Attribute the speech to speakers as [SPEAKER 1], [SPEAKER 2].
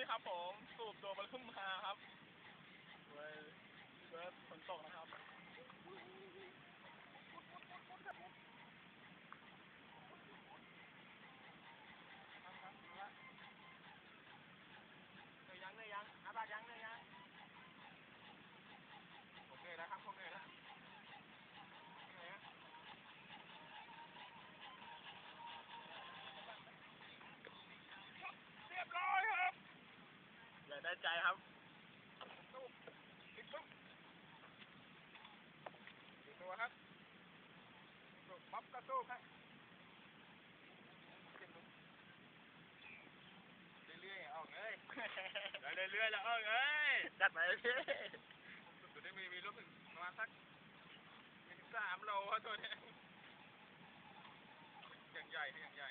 [SPEAKER 1] นี่ครับผมสูบตัวมันขึ้นมาครับเว้ยเว้ยฝนตกนะครับ
[SPEAKER 2] เหนื่อยยังเหนื่อยยังอาบาดยังเหนื่อยยังผมเหนื่อยแล้วครับผมเหนื่อยแล้วเหนื่อยฮะ
[SPEAKER 1] เรียบร้อยครับอย่าได้ใจ ครับ
[SPEAKER 2] ตู้ติดปุ๊บติดตัวครับตู้ปั๊บก็ตู้ครับเรื่อยๆออกเลย
[SPEAKER 1] ได้เรื่อยๆแล้วเอ้ยเอ้ยจัดไปพี่
[SPEAKER 2] สุดได้มีมีลูกถึงประมาณสักมีถึงสามโลครับตัวเนี้ยอย่างใหญ่อย่างใหญ่